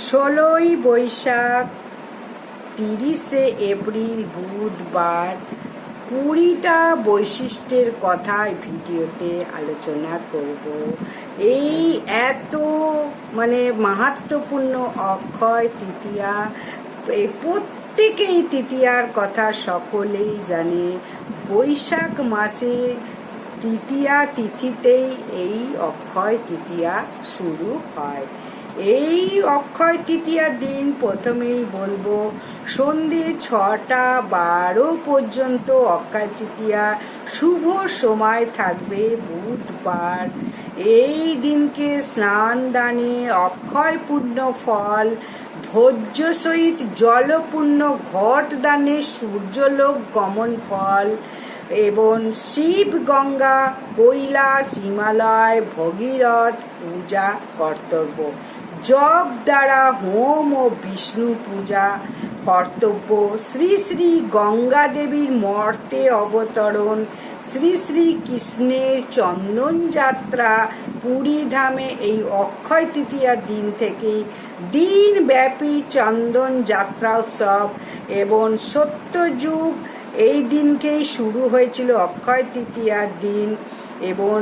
ষোলোই বৈশাখ তিরিশে এপ্রিল বুধবার কুড়িটা বৈশিষ্ট্যের কথা ভিডিওতে আলোচনা করব। এই এত মানে মাহাত্মপূর্ণ অক্ষয় তৃতীয়া প্রত্যেকেই তৃতীয়ার কথা সকলেই জানে। বৈশাখ মাসে তৃতীয়া তিথিতেই এই অক্ষয় তৃতীয়া শুরু হয়। এই অক্ষয় তৃতীয়ার দিন প্রথমেই বলব, সন্ধে ছটা বারো পর্যন্ত অক্ষয় তৃতীয়া শুভ সময় থাকবে বুধবার। এই দিনকে স্নান দানে অক্ষয় পূর্ণ ফল, ভোজ্য সহিত জলপূর্ণ ঘট দানে সূর্যলোক গমন ফল এবং শিব গঙ্গা, কৈলাস হিমালয় ভগীরথ পূজা কর্তব্য। জপ দ্বারা হোম ও বিষ্ণু পূজা, কর্তব্য, শ্রী শ্রী গঙ্গা দেবীর মর্তে অবতরণ, শ্রী শ্রী কৃষ্ণের চন্দন যাত্রা, পুরী ধামে এই অক্ষয় তৃতীয়ার দিন থেকেই দিনব্যাপী চন্দন যাত্রা উৎসব এবং সত্যযুগ এই দিনকেই শুরু হয়েছিল অক্ষয় তৃতীয়ার দিন এবং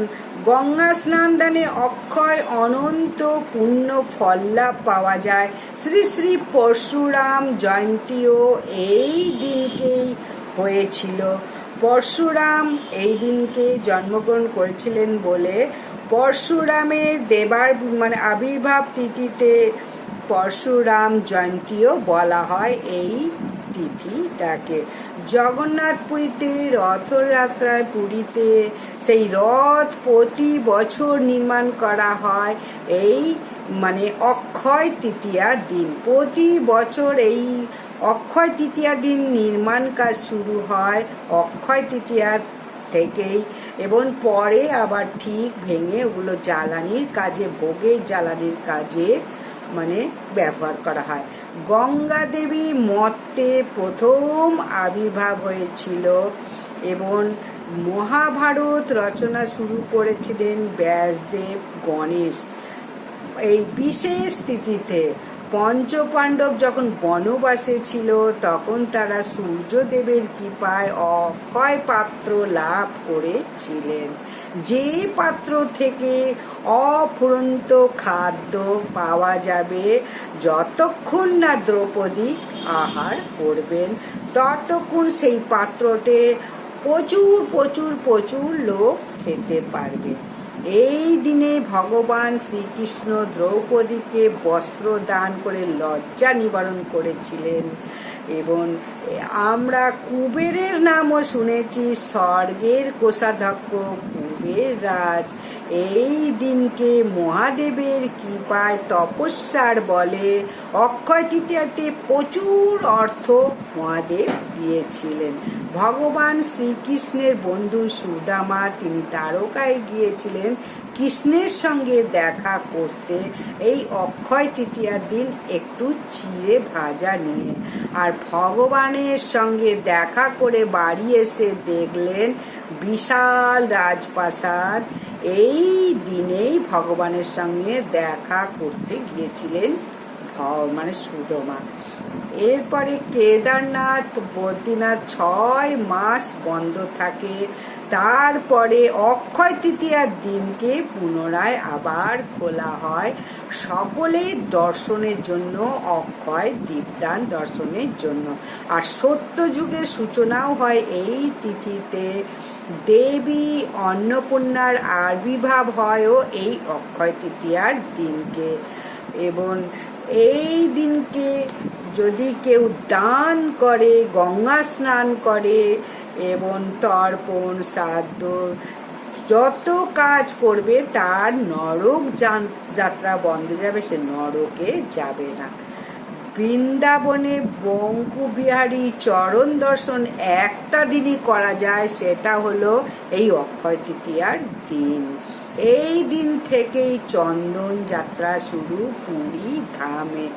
গঙ্গা স্নান দানে অক্ষয় অনন্ত পুণ্য ফল লাভ পাওয়া যায়। শ্রী শ্রী পরশুরাম জয়ন্তীও এই দিনকেই হয়েছিল। পরশুরাম এই দিনকে জন্মগ্রহণ করেছিলেন বলে পরশুরামের দেবার মানে আবির্ভাব তিথিতে পরশুরাম জয়ন্তীও বলা হয় এই তিথিটাকে। জগন্নাথ পুরীতে রথযাত্রায় পুরীতে সেই রথ প্রতি বছর নির্মাণ করা হয়। এই মানে অক্ষয় তৃতীয়ার দিন। প্রতি বছর এই অক্ষয় তৃতীয়া দিন নির্মাণ কাজ শুরু হয় অক্ষয় তৃতীয়ার থেকেই এবং পরে আবার ঠিক ভেঙে ওগুলো জ্বালানির কাজে, ভোগের জ্বালানির কাজে মানে ব্যবহার করা হয়। গঙ্গা দেবী মর্তে প্রথম আবির্ভাব হয়েছিল এবং মহাভারত রচনা শুরু করেছিলেন ব্যাসদেব গণেশ। এই বিশেষ তিথিতে পঞ্চপাণ্ডব যখন বনবাসে ছিল, তখন তারা সূর্যদেবের কৃপায় অক্ষয় পাত্র লাভ করেছিলেন। যে পাত্র থেকে অফুরন্ত খাদ্য পাওয়া যাবে, যতক্ষণ না দ্রৌপদী আহার করবেন, ততক্ষণ সেই পাত্রতে প্রচুর প্রচুর প্রচুর লোক খেতে পারবে। এই দিনে ভগবান শ্রীকৃষ্ণ দ্রৌপদীকে বস্ত্র দান করে লজ্জা নিবারণ করেছিলেন এবং আমরা কুবেরের নামও শুনেছি, স্বর্গের কোষাধ্যক্ষ কুবের রাজ। এই দিনকে মহাদেবের কৃপায় তপস্যার বলে অক্ষয় তৃতীয়াতে প্রচুর অর্থ মহাদেব দিয়েছিলেন। ভগবান শ্রীকৃষ্ণের বন্ধু সুদামা, তিনি দ্বারকায় গিয়েছিলেন কৃষ্ণের সঙ্গে দেখা করতে। এই অক্ষয় তৃতীয়ার দিন একটু চিড়ে ভাজা নিয়ে। আর ভগবানের সঙ্গে দেখা করে বাড়ি এসে দেখলেন বিশাল রাজপ্রাসাদ। এই দিনেই ভগবানের সঙ্গে দেখা করতে গিয়েছিলেন মানে সুদমা। এরপরে কেদারনাথ, বদ্রীনাথ ছয় মাস বন্ধ থাকে। তারপরে অক্ষয় তৃতীয়ার দিনকে পুনরায় আবার খোলা হয়। সকলের দর্শনের জন্য, অক্ষয় দীপদান দর্শনের জন্য। আর সত্য যুগের সূচনাও হয় এই তিথিতে। দেবী অন্নপূর্ণার আবির্ভাব হয়ও এই অক্ষয় তৃতীয়ার দিনকে। এবং এই দিনকে যদি কেউ দান করে, গঙ্গা স্নান করে এবং তর্পণ, শ্রাদ্ধ, যত কাজ করবে, তার নরক যাত্রা বন্ধ যাবে, সে নরকে যাবে না। বৃন্দাবনে বঙ্কু বিহারী চরণ দর্শন একটা দিনই করা যায়, সেটা হলো এই অক্ষয় তৃতীয়ার দিন। এই দিন থেকেই চন্দন যাত্রা শুরু পুরী ধামে।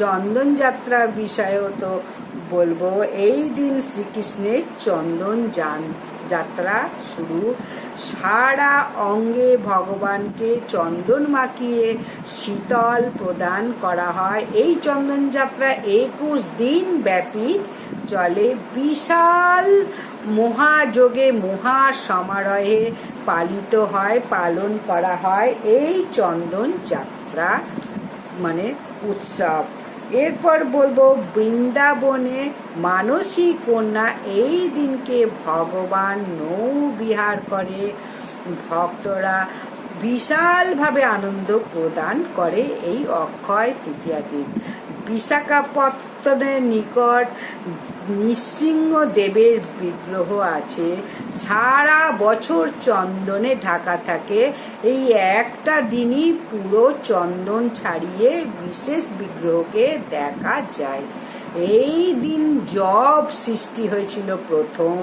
চন্দন যাত্রা বিষয়েও তো বলব। এই দিন শ্রীকৃষ্ণের চন্দন যান যাত্রা শুরু। সারা অঙ্গে ভগবানকে চন্দন মাখিয়ে শীতল প্রদান করা হয়। এই চন্দন যাত্রা একুশ দিন ব্যাপী চলে। বিশাল মহাযোগে মহা সমারোহে পালিত হয়, পালন করা হয়। এই চন্দন যাত্রা মানে উৎসব। এরপর বলব, বৃন্দাবনে মানসী কন্যা এই দিনকে ভগবান নৌ বিহার করে। ভক্তরা বিশালভাবে আনন্দ প্রদান করে এই অক্ষয় তৃতীয়া দিন। বিশাখাপত্তনের নিকট নৃসিংহ দেবের বিগ্রহ আছে। সারা বছর চন্দনে ঢাকা থাকে। এই একটা দিনই পুরো চন্দন ছাড়িয়ে বিশেষ বিগ্রহকে দেখা যায়। এই দিন জব সৃষ্টি হয়েছিল প্রথম।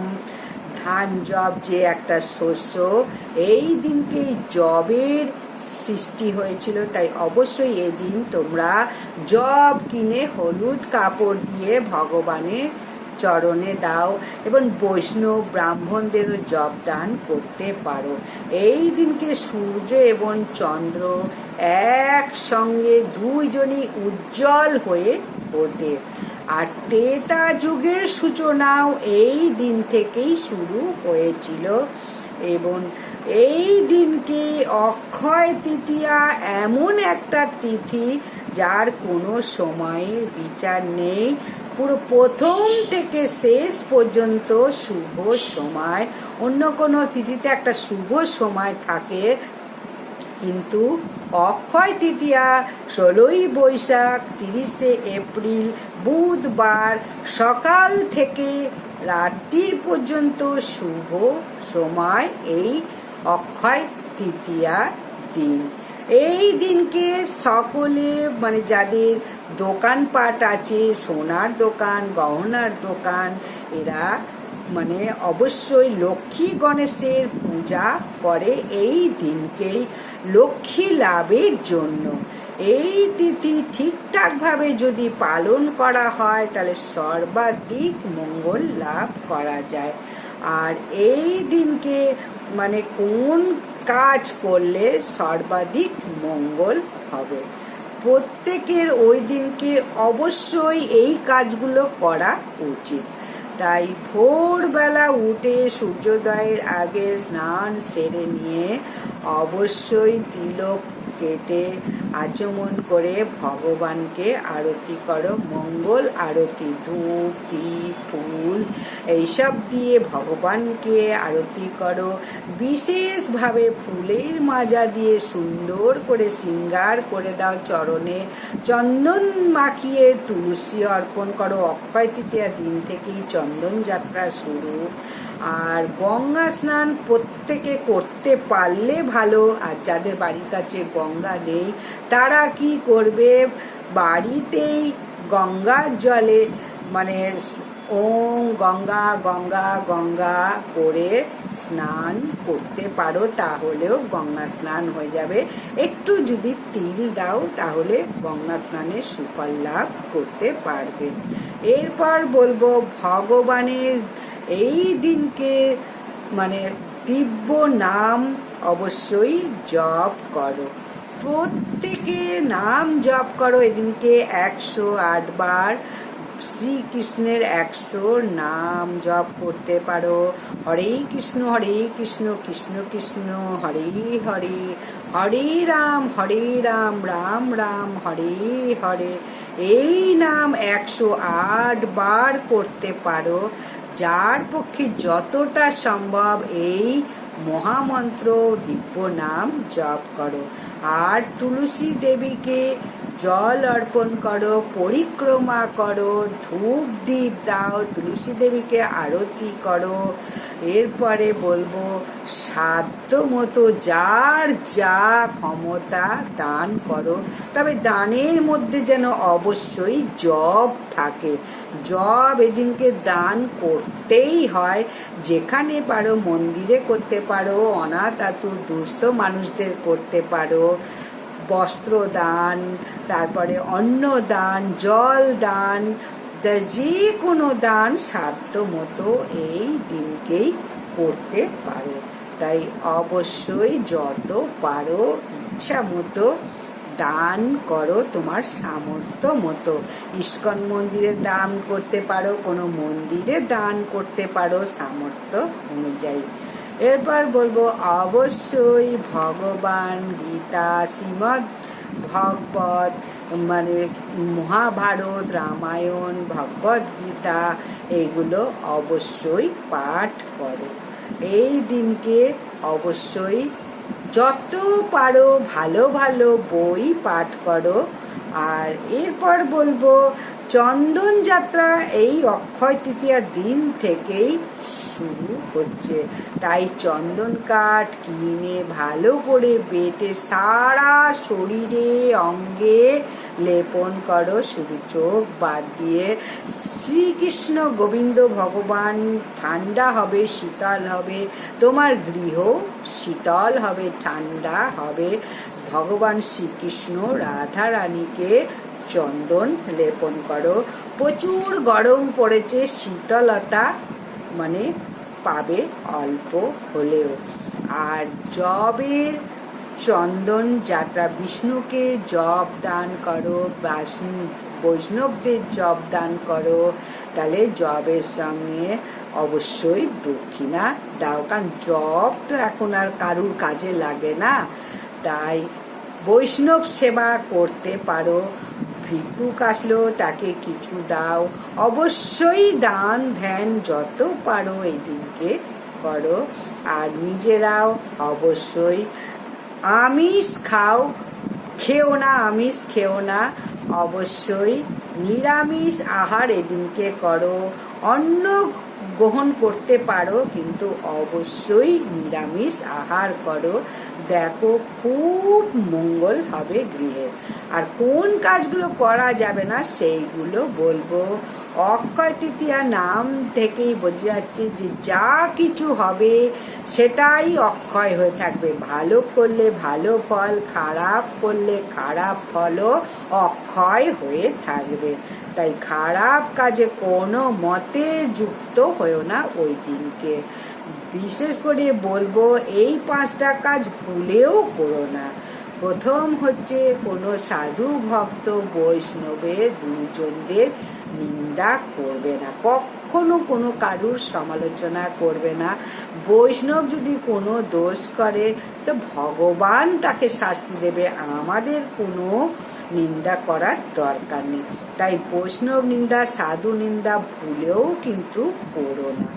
ধান জব যে একটা শস্য, এই দিনকে জবের সৃষ্টি হয়েছিল, তাই অবশ্যই এদিন তোমরা জব কিনে হলুদ কাপড় দিয়ে ভগবানের চরণে দাও এবং বৈষ্ণব ব্রাহ্মণদেরও জব দান করতে পারো। এই দিনকে সূর্য এবং চন্দ্র একসঙ্গে দুইজনই উজ্জ্বল হয়ে ওঠে। আর তেতা যুগের সূচনাও এই দিন থেকেই শুরু হয়েছিল এবং এই দিনকে অক্ষয় তৃতীয়া এমন একটা তিথি যার কোনো সময়ের বিচার নেই। পুরো প্রথম থেকে শেষ পর্যন্ত শুভ সময়। অন্য কোনো তিথিতে একটা শুভ সময় থাকে। কিন্তু অক্ষয় তৃতীয়া ষোলোই বৈশাখ তিরিশে এপ্রিল বুধবার সকাল থেকে রাত্রির পর্যন্ত শুভ সময়। এই অক্ষয় তৃতীয়া দিন। এই দিনকে সকলে মানে যাদের দোকানপাট আছে, সোনার দোকান, গহনার দোকান, এরা মানে অবশ্যই লক্ষ্মী গণেশের পূজা করে এই দিনকেই লক্ষ্মী লাভের জন্য। এই তিথি ঠিকঠাকভাবে যদি পালন করা হয়, তাহলে সর্বাধিক মঙ্গল লাভ করা যায়। আর এই দিনকে মানে কোন কাজ করলে সর্বাধিক মঙ্গল হবে? প্রত্যেকের ওই দিনকে অবশ্যই এই কাজগুলো করা উচিত। তাই ভোরবেলা উঠে সূর্যোদয়ের আগে স্নান সেরে নিয়ে অবশ্যই তিলক কেটে আচমন করে ভগবানকে আরতি করো। মঙ্গল আরতি, ধূপ দীপ ফুল, এইসব দিয়ে ভগবানকে আরতি করো। বিশেষভাবে ফুলের মাজা দিয়ে সুন্দর করে শৃঙ্গার করে দাও চরণে। চন্দন মাখিয়ে তুলসী অর্পণ করো। অক্ষয় তৃতীয়া দিন থেকেই চন্দন যাত্রা শুরু। আর গঙ্গা স্নান প্রত্যেকে করতে পারলে ভালো। আর যাদের বাড়ির কাছে গঙ্গা নেই, তারা কি করবে? বাড়িতেই গঙ্গার জলে মানে ওম গঙ্গা গঙ্গা গঙ্গা করে স্নান করতে পারো, তাহলেও গঙ্গা স্নান হয়ে যাবে। একটু যদি তিল দাও, তাহলে গঙ্গা স্নানের সুফল লাভ করতে পারবে। এরপর বলব, ভগবানের এই দিনকে মানে দিব্য নাম অবশ্যই জপ করো। প্রত্যেকে নাম জপ করো এদিনকে একশো আট বার। শ্রীকৃষ্ণের একশো নাম জপ করতে পারো। হরে কৃষ্ণ হরে কৃষ্ণ কৃষ্ণ কৃষ্ণ, হরে হরে। হরে রাম হরে রাম রাম রাম, হরে হরে। এই নাম একশো আট বার করতে পারো। যার পক্ষে যতটা সম্ভব এই মহামন্ত্র দিব্য নাম জপ করো। আর তুলসী দেবীকে জল অর্পণ করো, পরিক্রমা করো, ধূপ দ্বীপ দাও, তুলসী দেবীকে আরতি করো। এরপরে বলব, সাধ্য মতো যার যা ক্ষমতা দান করো। তবে দানের মধ্যে যেন অবশ্যই জব থাকে। জব এদিনকে দান করতেই হয়। যেখানে পারো মন্দিরে করতে পারো অনাথ আতুর দুস্থ মানুষদের করতে পারো। বস্ত্র দান তারপরে অন্ন দান জল দান যে কোনো দান সাধ্য মতো এই দিনকেই করতে পারো। তাই অবশ্যই যত পারো ইচ্ছা মতো দান করো তোমার সামর্থ্য মতো। ইস্কন মন্দিরে দান করতে পারো, কোনো মন্দিরে দান করতে পারো সামর্থ্য অনুযায়ী। এরপর বলব, অবশ্যই ভগবান গীতা, শ্রীমদ ভগবত মানে মহাভারত, রামায়ণ, ভগবত গীতা, এগুলো অবশ্যই পাঠ করো। এই দিনকে অবশ্যই যত পারো ভালো ভালো বই পাঠ করো। আর এরপর বলব, চন্দন যাত্রা এই অক্ষয় তৃতীয়ার দিন থেকেই শুরু হচ্ছে। তাই চন্দন কাঠ কিনে ভালো করে বেটে সারা শরীরে অঙ্গে লেপন করো শুধু চোখ বাদ দিয়ে। শ্রীকৃষ্ণ গোবিন্দ ভগবান, ঠান্ডা হবে, শীতল হবে, তোমার গৃহ শীতল হবে, ঠান্ডা হবে। ভগবান শ্রীকৃষ্ণ রাধা রানীকে চন্দন লেপন করো। প্রচুর গরম পড়েছে, শীতলতা মানে পাবে অল্প হলেও। আর জবের চন্দন যাত্রা, বিষ্ণুকে জব দান করো বৈষ্ণবদের জব দান করো, তাহলে জবের সঙ্গে অবশ্যই দক্ষিণা দাও। কারণ জব তো এখন আর কারুর কাজে লাগে না। তাই বৈষ্ণব সেবা করতে পারো ভিক্ষুক আসলো, তাকে কিছু দাও। অবশ্যই দান ধ্যান যত পারো এই দিনকে করো, আর নিজেরাও অবশ্যই আমিষ খাও। খেও না, আমিষ খেও না। অবশ্যই নিরামিষ আহার এদিনকে করো। অন্ন গ্রহণ করতে পারো, কিন্তু অবশ্যই নিরামিষ আহার করো। দেখো, খুব মঙ্গল হবে গৃহের আর কোন কাজগুলো করা যাবে না, সেইগুলো বলব। অক্ষয় তৃতীয়া নাম থেকেই বোঝা যাচ্ছে যে যা কিছু হবে সেটাই অক্ষয় হয়ে থাকবে। ভালো করলে ভালো ফল, খারাপ করলে খারাপ ফলও অক্ষয় হয়ে থাকবে। তাই খারাপ কাজে কোনো মতে যুক্ত হয়েও না ওই দিনকে। বিশেষ করে বলব, এই পাঁচটা কাজ ভুলেও করো না। প্রথম হচ্ছে কোনো সাধু ভক্ত বৈষ্ণবের দুজনদের নিন্দা করবে না, কখনো কোনো কারুর সমালোচনা করবে না। বৈষ্ণব যদি কোনো দোষ করে, তো ভগবান তাকে শাস্তি দেবে, আমাদের কোনো নিন্দা করার দরকার নেই। তাই বৈষ্ণব নিন্দা, সাধু নিন্দা ভুলেও কিন্তু করো না।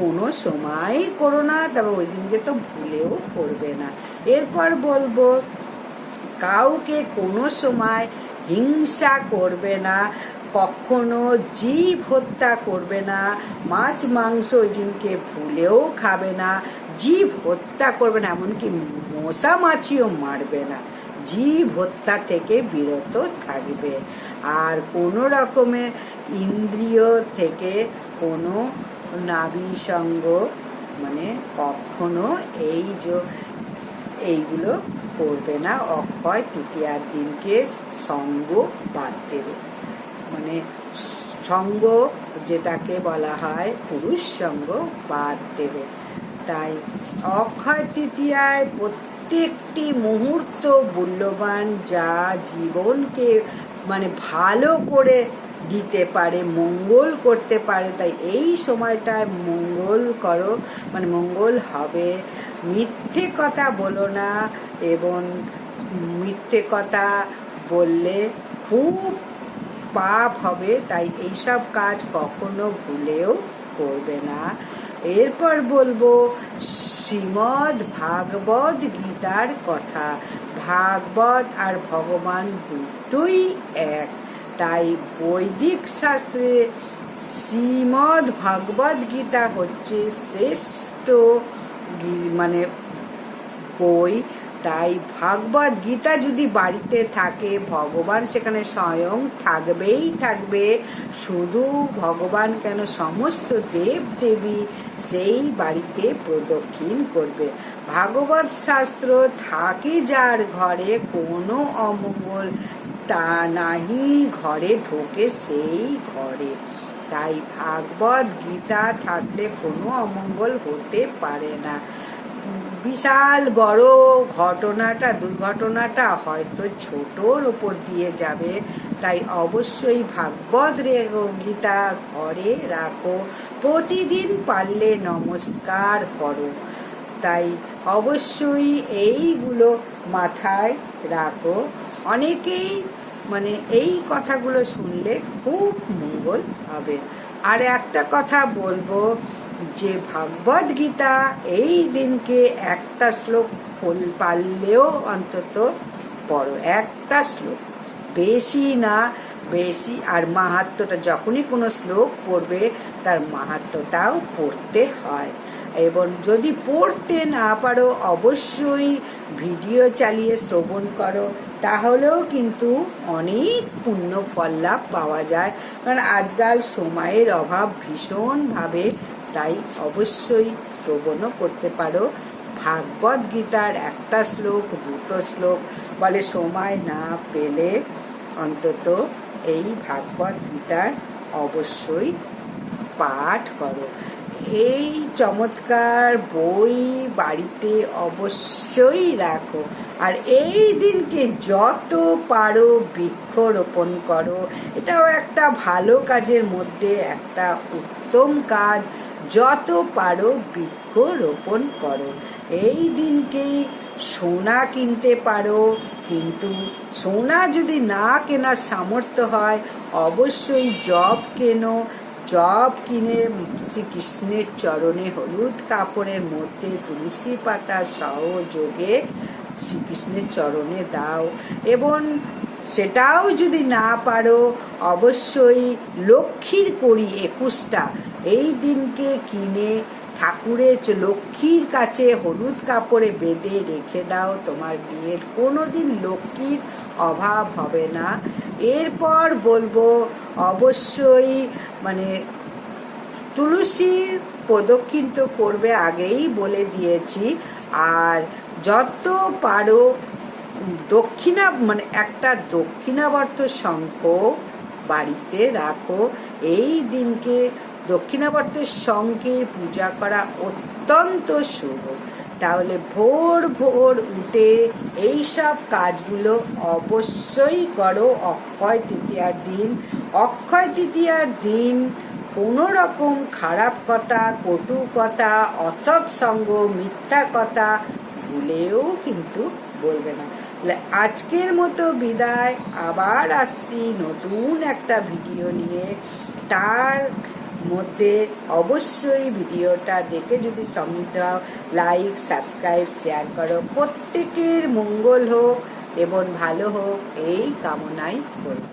কোনো সময় করো না, তবে ওই দিনকে তো ভুলেও করবে না। এরপর বলব, কাউকে কোনো সময় হিংসা করবে না কখনো জীব হত্যা করবে না, মাছ, মাংস দিনকে ভুলেও খাবে না, জীব হত্যা করবে না, এমনকি মশা, মাছিও মারবে না। জীব হত্যা থেকে বিরত থাকবে। আর কোনো রকমের ইন্দ্রিয় থেকে কোনো নাভি সঙ্গ মানে কখনো এই যে এইগুলো করবে না অক্ষয় তৃতীয়ার দিনকে সঙ্গ বাদ দেবে। মানে সঙ্গ যেটাকে বলা হয় পুরুষ সঙ্গ বাদ দেবে। তাই অক্ষয় তৃতীয়ায় প্রত্যেকটি মুহূর্ত মূল্যবান যা জীবনকে মানে ভালো করে দিতে পারে, মঙ্গল করতে পারে, তাই এই সময়টায় মঙ্গল করো মানে মঙ্গল হবে। মিথ্যে কথা বলো না, এবং মিথ্যে কথা বললে খুব পাপ হবে, তাই এইসব কাজ কখনো ভুলেও করবে না। এরপর বলব, শ্রীমদ ভাগবত গীতার কথা। ভাগবত আর ভগবান দুটোই এক। তাই বৈদিক শাস্ত্রে শ্রীমদ ভাগবত গীতা হচ্ছে শ্রেষ্ঠ মানে বই। তাই ভাগবত গীতা যদি বাড়িতে থাকে, ভগবান সেখানে স্বয়ং থাকবেই থাকবে। শুধু ভগবান কেন সমস্ত দেব দেবী সেই বাড়িতে প্রদক্ষিণ করবে। ভাগবত শাস্ত্র থাকে যার ঘরে কোনো অমঙ্গল তা নাহি, ঘরে ঢোকে সেই ঘরে। তাই ভাগবত গীতা থাকলে কোনো অমঙ্গল হতে পারে না। বিশাল বড় ঘটনাটা, দুর্ঘটনাটা হয়তো ছোটর ওপর দিয়ে যাবে। তাই অবশ্যই ভাগবত গীতা ঘরে রাখো। প্রতিদিন পারলে নমস্কার করো। তাই অবশ্যই এইগুলো মাথায় রাখো। অনেকেই মানে এই কথাগুলো শুনলে খুব মঙ্গল হবে। আর একটা কথা বলব যে ভাগবত গীতা এই দিনকে একটা শ্লোক পারলেও অন্তত পড়ো, একটা শ্লোক। বেশি না, বেশি, আর মাহাত্মটা যখনই কোনো শ্লোক পড়বে, তার মাহাত্মটাও পড়তে হয়। এবং যদি পড়তে না পারো, অবশ্যই ভিডিও চালিয়ে শ্রবণ করো, তাহলেও কিন্তু অনেক পুণ্য ফল লাভ পাওয়া যায়। কারণ আজকাল সময়ের অভাব ভীষণভাবে তাই অবশ্যই শ্রবণও করতে পারো। ভাগবত গীতার একটা শ্লোক, দুটো শ্লোক বলে সময় না পেলে অন্তত এই ভাগবত গীতার অবশ্যই পাঠ করো। এই চমৎকার বই বাড়িতে অবশ্যই রাখো। আর এই দিনকে যত পারো বৃক্ষরোপণ করো। এটাও একটা ভালো কাজের মধ্যে, একটা উত্তম কাজ। যত পারো বৃক্ষ রোপণ করো। এই দিনকেই সোনা কিনতে পারো। কিন্তু সোনা যদি না কেনার সামর্থ্য হয়, অবশ্যই জব কেনো। জব কিনে শ্রীকৃষ্ণের চরণে হলুদ কাপড়ের মধ্যে তুলসী পাতা সহযোগে শ্রীকৃষ্ণের চরণে দাও। এবং সেটাও যদি না পারো, অবশ্যই লক্ষ্মীর করি একুশটা। এই দিনকে কিনে ঠাকুরের লক্ষ্মীর কাছে হলুদ কাপড়ে বেঁধে রেখে দাও। তোমার বিয়ের কোনোদিন লক্ষ্মীর অভাব হবে না। এরপর বলব, অবশ্যই মানে তুলসী প্রদক্ষিণ তো করবে আগেই বলে দিয়েছি। আর যত পারো দক্ষিণা মানে একটা দক্ষিণাবর্ত শঙ্খ বাড়িতে রাখো। এই দিনকে দক্ষিণাবর্তের শঙ্খে পূজা করা অত্যন্ত শুভ। তাহলে ভোর ভোর উঠে এইসব কাজগুলো অবশ্যই করো। অক্ষয় তৃতীয়ার দিন, অক্ষয় তৃতীয়ার দিন কোনো রকম খারাপ কথা, কটু কথা, অসৎ সঙ্গ, মিথ্যা কথা ভুলেও কিন্তু বলবে না। তাহলে আজকের মতো বিদায়। আবার আসছি নতুন একটা ভিডিও নিয়ে। তার মধ্যে অবশ্যই ভিডিওটা দেখে যদি সমৃদ্ধ লাইক, সাবস্ক্রাইব, শেয়ার করো। প্রত্যেকের মঙ্গল হোক এবং ভালো হোক, এই কামনাই করব।